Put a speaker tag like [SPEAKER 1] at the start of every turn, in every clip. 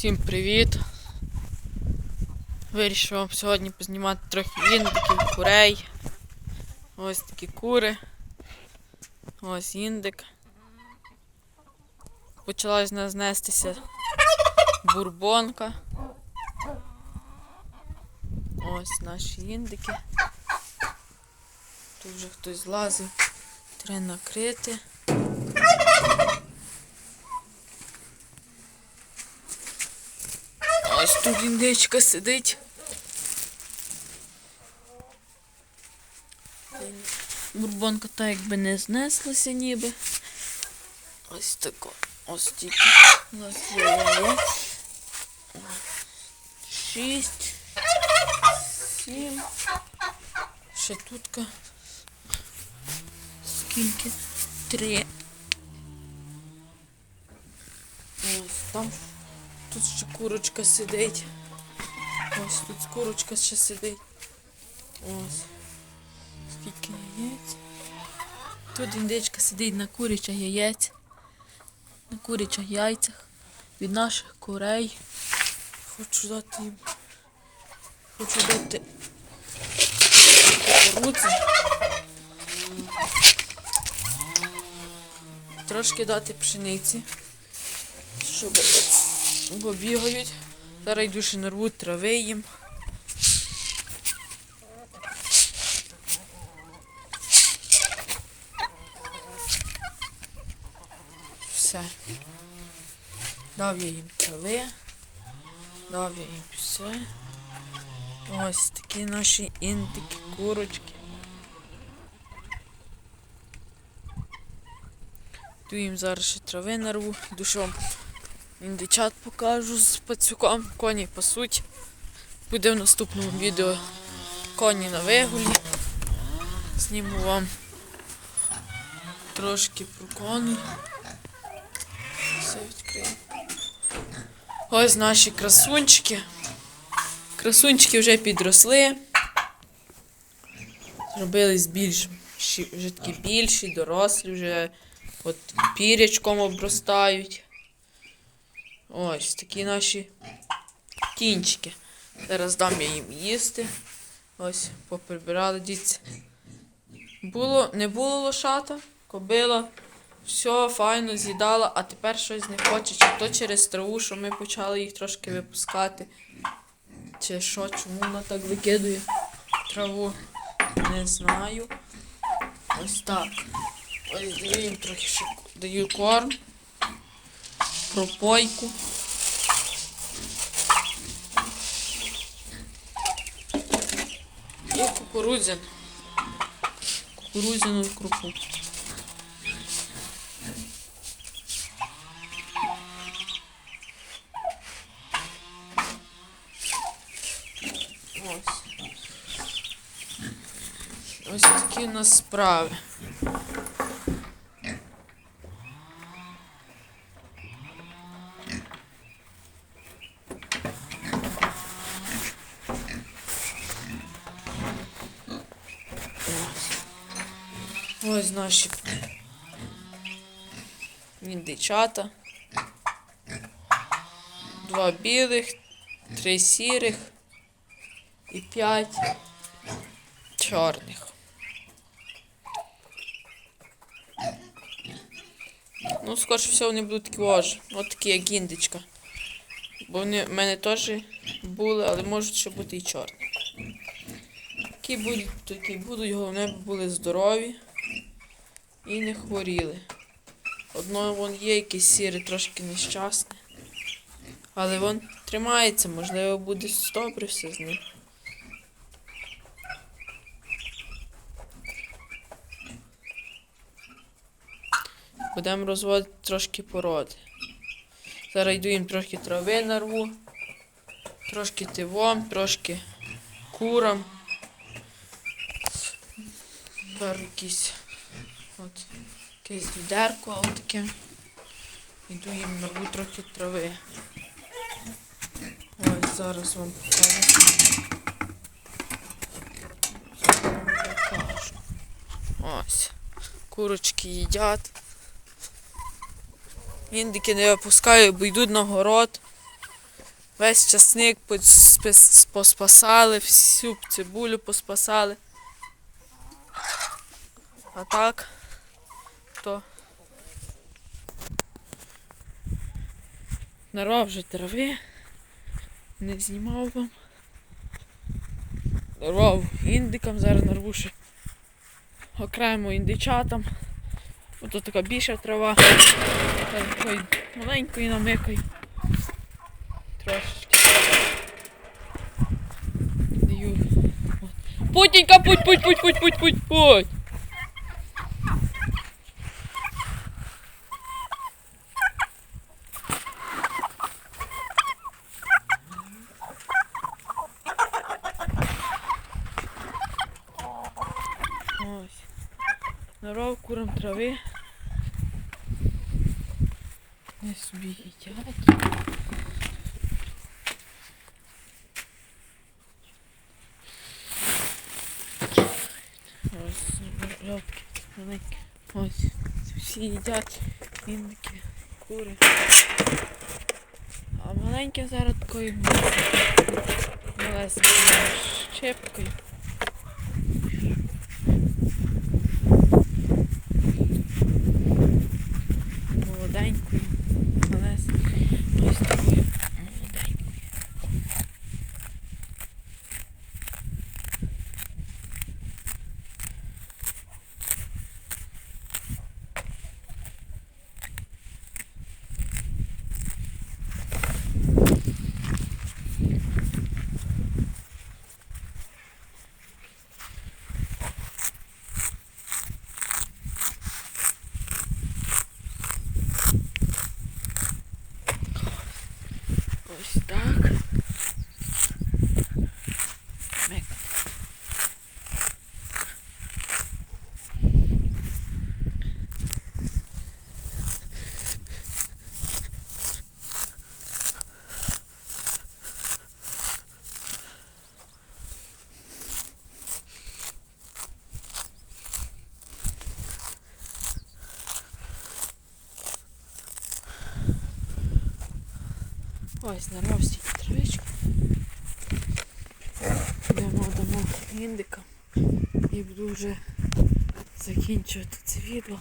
[SPEAKER 1] Всім привіт! Вирішив вам сьогодні познімати трохи індиків, курей. Ось такі кури. Ось індик. Почала з нас нестися бурбонка. Ось наші індики. Тут вже хтось злазив. Треба накрити. Ось тут індичка сидить. Бурбонка та якби не знеслася ніби. Ось тако. Ось тільки. Шість. Сім. Ще тутка. Скільки? Три. Ось там. Тут ще курочка сидить. Ось тут курочка ще сидить. Ось. Скільки яєць. Тут індичка сидить на курячих яєць. На курячих яйцях. Від наших курей. Хочу дати їм. Хочу дати кукурудзи. Трошки дати пшениці. Щоб бо бігають. Зараз йду ще нарву трави їм. Все. Дав я їм трави. Дав я їм все. Ось такі наші індики, курочки. Йду їм зараз ще трави нарву. Вам індичат покажу з пацюком. Коні пасуть. Буде в наступному відео коні на вигулі. Зніму вам трошки про коні. Все відкрию. Ось наші красунчики. Красунчики вже підросли. Зробились більш вже більші, дорослі, вже от пірячком обростають. Ось такі наші кінчики. Зараз дам я їм їсти. Ось, поприбирали діться. Було, не було лошата, кобила, все файно з'їдала, а тепер щось не хоче. Чи то через траву, що ми почали їх трошки випускати. Чи що, чому вона так викидує траву? Не знаю. Ось так. Ось даю їм трохи даю корм пропойку. І кукурудзян. Кукурудзяну крупу. Ось. Ось такі у нас справи. Ось наші індичата. Два білих, три сірих і п'ять чорних. Ну, скорше всього, вони будуть такі ож. От такі, як індичка. Бо вони в мене теж були, але можуть ще бути і чорні. Які будуть, такі будуть, головне, були здорові і не хворіли. Одно вон є якийсь сірий, трошки нещасний. Але він тримається, можливо, буде добре все з ним. Будемо розводити трошки породи. Зараз йду їм трохи трави нарву, трошки тивом, трошки курам. Беру якісь от якесь відерко отаке. Йду їм нарву трохи трави. Ось. Зараз вам покажу. Ось. Курочки їдять. Індики не випускаю, бо йдуть на город. Весь часник поспасали, всю цибулю поспасали. А так, то нарвав вже трави, не знімав вам. Нарвав індикам, зараз нарву ще окремо індичатам. Ото така більша трава. Такої маленької намикаю. Трошечки. Даю. Путінька, путь, путь, путь, путь, путь, путь, путь. Ось. Нарвав курам трави. Не собі їдять. Ось жовтки, маленькі. Ось. Всі їдять індики, кури. А маленьке зараз такою малесенькою щепкою. Молоденькою, малесенькою. Ось такою молоденькою. Ось так. Ось нарвав стільки травички. Йдемо дамо індика і буду вже закінчувати це відео.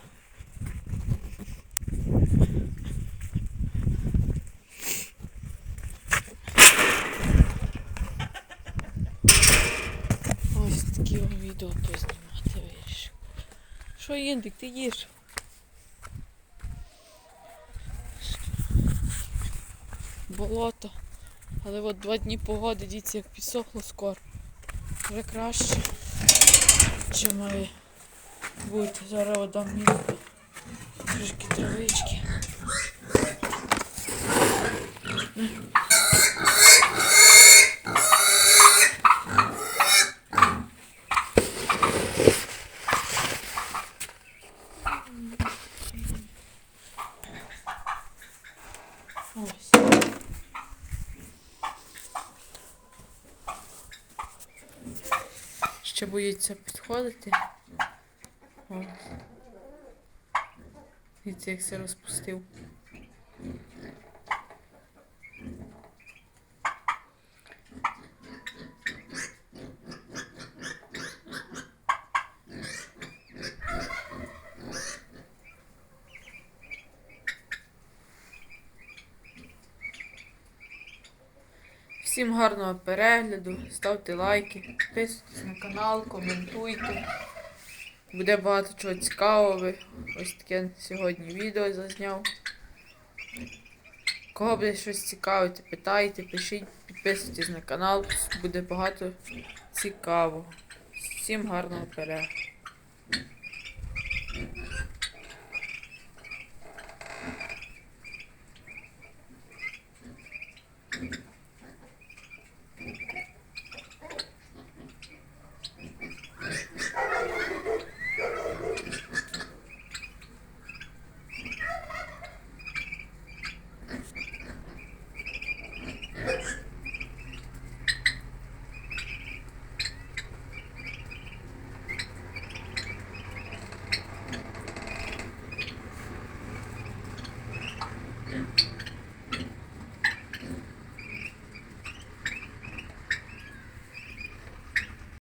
[SPEAKER 1] Ось такі відео познімати вирішив. Що індик, ти їш? Болото. Але от два дні погоди, діти, як підсохло скоро. Вже краще, чи має бути. Зараз дам мені трішки травички. Ось. Ще боїться підходити. От Дивіться, як це розпустив. Всім гарного перегляду, ставте лайки, підписуйтесь на канал, коментуйте. Буде багато чого цікавого. Ось таке сьогодні відео зазняв. Кого буде щось цікавити, питайте, пишіть, підписуйтесь на канал, буде багато цікавого. Всім гарного перегляду.